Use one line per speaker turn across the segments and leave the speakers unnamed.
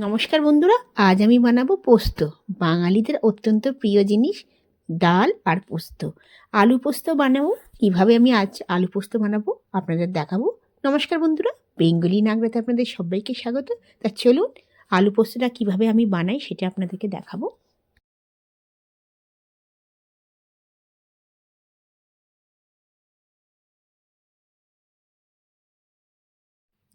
নমস্কার বন্ধুরা, আজ আমি বানাবো পোস্ত। বাঙালিদের অত্যন্ত প্রিয় জিনিস ডাল আর পোস্ত। আলু পোস্ত বানাবো, কীভাবে আমি আজ আলু পোস্ত বানাবো আপনাদের দেখাবো। নমস্কার বন্ধুরা, বেঙ্গলি নাগরাতে আপনাদের সবাইকে স্বাগত। তা চলুন, আলু পোস্তটা কীভাবে আমি বানাই সেটা আপনাদেরকে দেখাবো।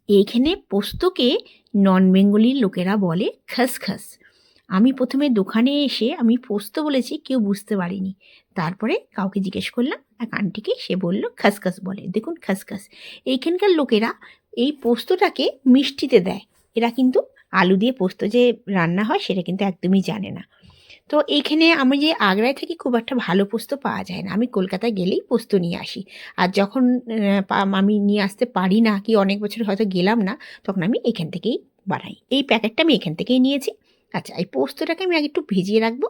এইখানে পোস্তকে নন বেঙ্গলির লোকেরা বলে খসখস। আমি প্রথমে দোকানে এসে আমি পোস্ত বলেছি, কেউ বুঝতে পারিনি। তারপরে কাউকে জিজ্ঞেস করলাম, এক আন্টিকে সে বলল, খসখস বলে। দেখুন, খসখস। এইখানকার লোকেরা এই পোস্তটাকে মিষ্টিতে দেয়। এরা কিন্তু আলু দিয়ে পোস্ত যে রান্না হয়, সেটা কিন্তু একদমই জানে না। তো এইখানে আমি যে আগ্রায় থাকি খুব একটা ভালো পোস্ত পাওয়া যায় না। আমি কলকাতায় গেলেই পোস্ত নিয়ে আসি। আর যখন আমি নিয়ে আসতে পারি না কি অনেক বছর হয়তো গেলাম না, তখন আমি এখান থেকেই বানাই। এই প্যাকেটটা আমি এখান থেকেই নিয়েছি। আচ্ছা এই পোস্তটাকে আমি আগে একটু ভিজিয়ে রাখব।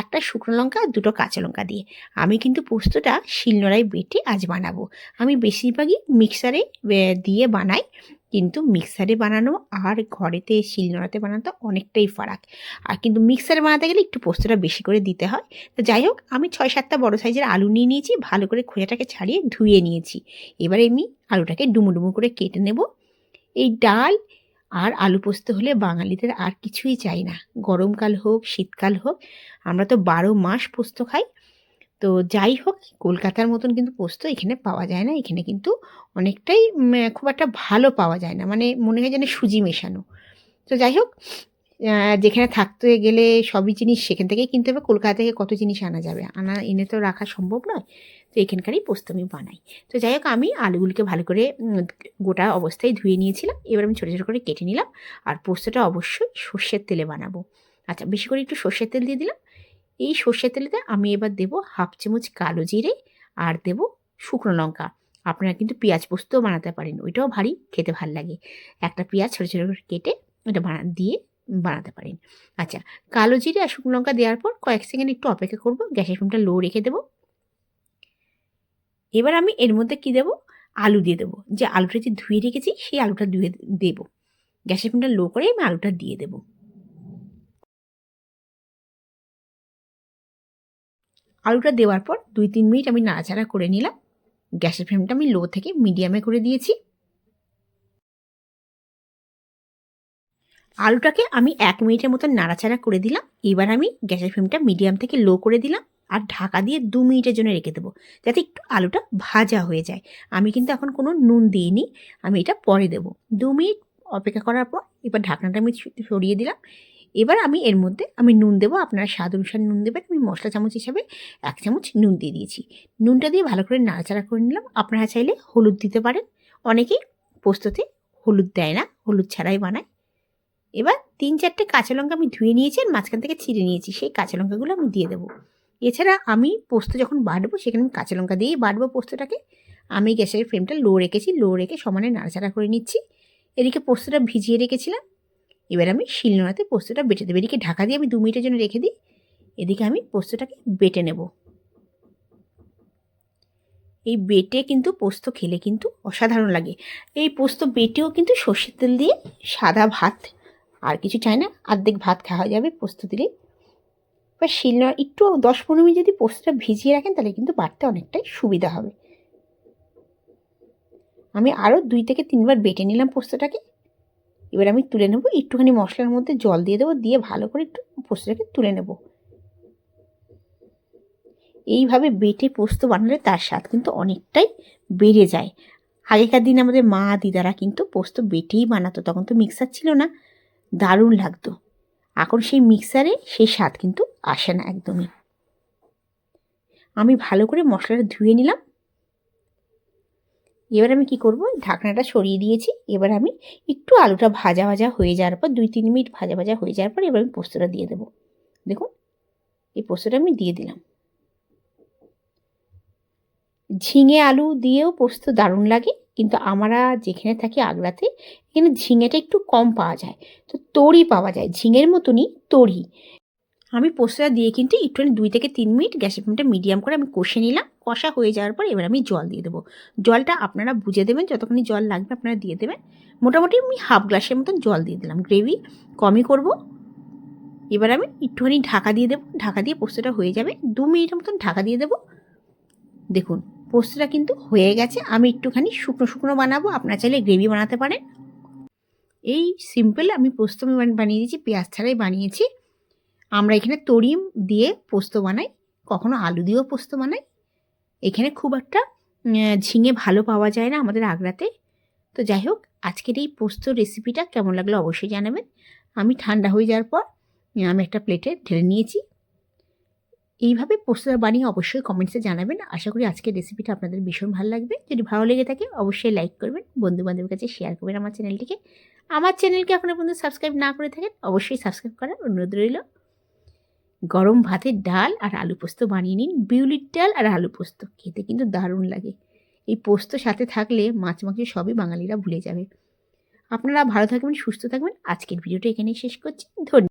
একটা শুকনো লঙ্কা আর দুটো কাঁচা লঙ্কা দিয়ে। আমি কিন্তু পোস্তটা শিলনোড়ায় বেটে আজ বানাবো। আমি বেশিরভাগই মিক্সারে দিয়ে বানাই। কিন্তু মিক্সারে বানানো আর ঘরেতে শিলনোড়াতে বানানো অনেকটাই ফারাক। আর কিন্তু মিক্সারে বানাতে গেলে একটু পোস্তটা বেশি করে দিতে হয়। তো যাই হোক, আমি ছয় সাতটা বড় সাইজের আলু নিয়ে নিয়েছি, ভালো করে খোঁজাটাকে ছাড়িয়ে ধুয়ে নিয়েছি। এবারে আমি আলুটাকে ডুমু ডুমু করে কেটে নেব। এই ডাল আর আলু পোস্ত হলে বাঙালিদের আর কিছুই চাই না। গরমকাল হোক, শীতকাল হোক, আমরা তো বারো মাস পোস্ত খাই। তো যাই হোক, কলকাতার মতন কিন্তু পোস্ত এখানে পাওয়া যায় না। এখানে কিন্তু অনেকটাই খুব একটা ভালো পাওয়া যায় না। মানে মনে হয় যেন সুজি মেশানো। তো যাই হোক যেখানে থাকতে গেলে সবই জিনিস সেখান থেকেই কিনতে হবে। কলকাতা থেকে কত জিনিস আনা যাবে? আনা, এনে তো রাখা সম্ভব নয়। তো এখানকারই পোস্ত আমি বানাই। তো যাই হোক, আমি আলুগুলিকে ভালো করে গোটা অবস্থায় ধুয়ে নিয়েছিলাম। এবার আমি ছোটো ছোটো করে কেটে নিলাম। আর পোস্তটা অবশ্যই সর্ষের তেলে বানাবো। আচ্ছা বেশি করে একটু সর্ষের তেল দিয়ে দিলাম। এই সর্ষের তেলেতে আমি এবার দেবো হাফ চামচ কালো জিরে আর দেবো শুকনো লঙ্কা। আপনারা কিন্তু পেঁয়াজ পোস্তও বানাতে পারেন, ওইটাও ভারী, খেতে ভালো লাগে। একটা পেঁয়াজ ছোটো ছোটো করে কেটে ওটা বানা, দিয়ে বানাতে পারেন। আচ্ছা কালো জিরে আর শুকনো লঙ্কা দেওয়ার পর কয়েক সেকেন্ড একটু অপেক্ষা করব, গ্যাসের ফ্লেমটা লো রেখে দেবো। এবার আমি এর মধ্যে কি দেবো? আলু দিয়ে দেবো। যে আলুটা যে ধুয়ে রেখেছি, সেই আলুটা ধুয়ে দেবো। গ্যাসের ফ্লেমটা লো করে আমি আলুটা দিয়ে দেবো। আলুটা দেওয়ার পর দুই তিন মিনিট আমি নাড়াচাড়া করে নিলাম। গ্যাসের ফ্লেমটা আমি লো থেকে মিডিয়ামে করে দিয়েছি। আলুটাকে আমি এক মিনিটের মতন নাড়াচাড়া করে দিলাম। এবার আমি গ্যাসের ফ্লেমটা মিডিয়াম থেকে লো করে দিলাম আর ঢাকা দিয়ে দু মিনিটের জন্য রেখে দেবো যাতে একটু আলুটা ভাজা হয়ে যায়। আমি কিন্তু এখন কোনো নুন দিইনি, আমি এটা পরে দেবো। দু মিনিট অপেক্ষা করার পর এবার ঢাকনাটা আমি সরিয়ে দিলাম। এবার আমি এর মধ্যে আমি নুন দেবো, আপনারা স্বাদ অনুসারে নুন দেবেন। আমি মশলা চামচ হিসাবে এক চামচ নুন দিয়ে দিয়েছি। নুনটা দিয়ে ভালো করে নাড়াচাড়া করে নিলাম। আপনারা চাইলে হলুদ দিতে পারেন। অনেকেই পোস্ততে হলুদ দেয় না, হলুদ ছাড়াই বানায়। এবার তিন চারটে কাঁচা লঙ্কা আমি ধুয়ে নিয়েছি আর মাঝখান থেকে ছিঁড়ে নিয়েছি। সেই কাঁচা লঙ্কাগুলো আমি দিয়ে দেবো। এছাড়া আমি পোস্ত যখন বাটবো, সেখানে আমি কাঁচা লঙ্কা দিয়েই বাটবো পোস্তটাকে। আমি গ্যাসের ফ্লেমটা লো রেখেছি। লো রেখে সমানে নাড়াচাড়া করে নিচ্ছি। এদিকে পোস্তটা ভিজিয়ে রেখেছিলাম। এবার আমি শিলনোড়াতে পোস্তটা বেটে দেবো এদিকে ঢাকা দিয়ে আমি দু মিনিটের জন্য রেখে দিই, এদিকে আমি পোস্তটাকে বেটে নেব। এই বেটে কিন্তু পোস্ত খেলে কিন্তু অসাধারণ লাগে। এই পোস্ত বেটেও কিন্তু সর্ষের তেল দিয়ে সাদা ভাত, আর কিছু চাই না অর্ধেক ভাত খাওয়া যাবে পোস্ত দিলে। এবার শিলনোড়া একটু দশ পনেরো মিনিট যদি পোস্তটা ভিজিয়ে রাখেন, তাহলে কিন্তু বাটতে অনেকটাই সুবিধা হবে। আমি আরও দুই থেকে তিনবার বেটে নিলাম পোস্তটাকে। এবার আমি তুলে নেব, একটুখানি মশলার মধ্যে জল দিয়ে দেবো, দিয়ে ভালো করে একটু পোস্তটাকে তুলে নেব। এইভাবে বেটে পোস্ত বানালে তার স্বাদ কিন্তু অনেকটাই বেড়ে যায়। আগেকার দিন আমাদের মা দিদারা কিন্তু পোস্ত বেটেই বানাতো, তখন তো মিক্সার ছিল না। দারুণ লাগতো। এখন সেই মিক্সারে সেই স্বাদ কিন্তু আসে না একদমই। আমি ভালো করে মশলাটা ধুয়ে নিলাম এবার আমি কি করব? ঢাকনাটা সরিয়ে দিয়েছি। এবার আমি একটু আলুটা ভাজা ভাজা হয়ে যাওয়ার পর দুই তিন মিনিট ভাজা ভাজা হয়ে যাওয়ার পর এবার আমি পোস্তটা দিয়ে দেবো। দেখুন, এই পোস্তটা আমি দিয়ে দিলাম। ঝিঙে আলু দিয়েও পোস্ত দারুণ লাগে, কিন্তু আমরা যেখানে থাকি আগ্রাতে, এখানে ঝিঙেটা একটু কম পাওয়া যায়। তো তরি পাওয়া যায়, ঝিঙের মতনই তরি। আমি পোস্তটা দিয়ে কিন্তু একটুখানি দুই থেকে তিন মিনিট গ্যাসের ফ্লেমটা মিডিয়াম করে আমি কষে নিলাম। কষা হয়ে যাওয়ার পর এবার আমি জল দিয়ে দেবো। জলটা আপনারা বুঝে দেবেন, যতখানি জল লাগবে আপনারা দিয়ে দেবেন। মোটামুটি আমি হাফ গ্লাসের মতন জল দিয়ে দিলাম। গ্রেভি কমই করব। এবার আমি একটুখানি ঢাকা দিয়ে দেবো। ঢাকা দিয়ে পোস্তটা হয়ে যাবে। দু মিনিটের মতন ঢাকা দিয়ে দেবো। দেখুন পোস্তটা কিন্তু হয়ে গেছে। আমি একটুখানি শুকনো শুকনো বানাবো। আপনারা চাইলে গ্রেভি বানাতে পারেন। এই সিম্পল আমি পোস্ত আমি বানিয়ে দিয়েছি, পেঁয়াজ ছাড়াই বানিয়েছি। আমরা এখানে তরিম দিয়ে পোস্ত বানাই, কখনো আলু দিয়েও পোস্ত বানাই। এখানে খুব একটা ঝিঙে ভালো পাওয়া যায় না আমাদের আগ্রাতে। তো যাই হোক, আজকের এই পোস্ত রেসিপিটা কেমন লাগল অবশ্যই জানাবেন। আমি ঠান্ডা হয়ে যাওয়ার পর আমি একটা প্লেটে ঢেলে নিয়েছি। এইভাবে পোস্তটা বানিয়ে অবশ্যই কমেন্টসে জানাবেন। আশা করি আজকের রেসিপিটা আপনাদের ভীষণ ভালো লাগবে। যদি ভালো লেগে থাকে, অবশ্যই লাইক করবেন বন্ধু বান্ধবের কাছে শেয়ার করবেন আমার চ্যানেলটিকে আমার চ্যানেলকে এখনও পর্যন্ত সাবস্ক্রাইব না করে থাকেন, অবশ্যই সাবস্ক্রাইব করার অনুরোধ রইল। গরম ভাতের ডাল আর আলু পোস্ত বানিয়ে নিন। বিউলির ডাল আর আলু পোস্ত। খেতে কিন্তু দারুণ লাগে। এই পোস্ত সাথে থাকলে মাছ মাংস সবই বাঙালিরা ভুলে যাবে। আপনারা ভালো থাকবেন, সুস্থ থাকবেন। আজকের ভিডিওটা এখানেই শেষ করছি। ধন্যবাদ।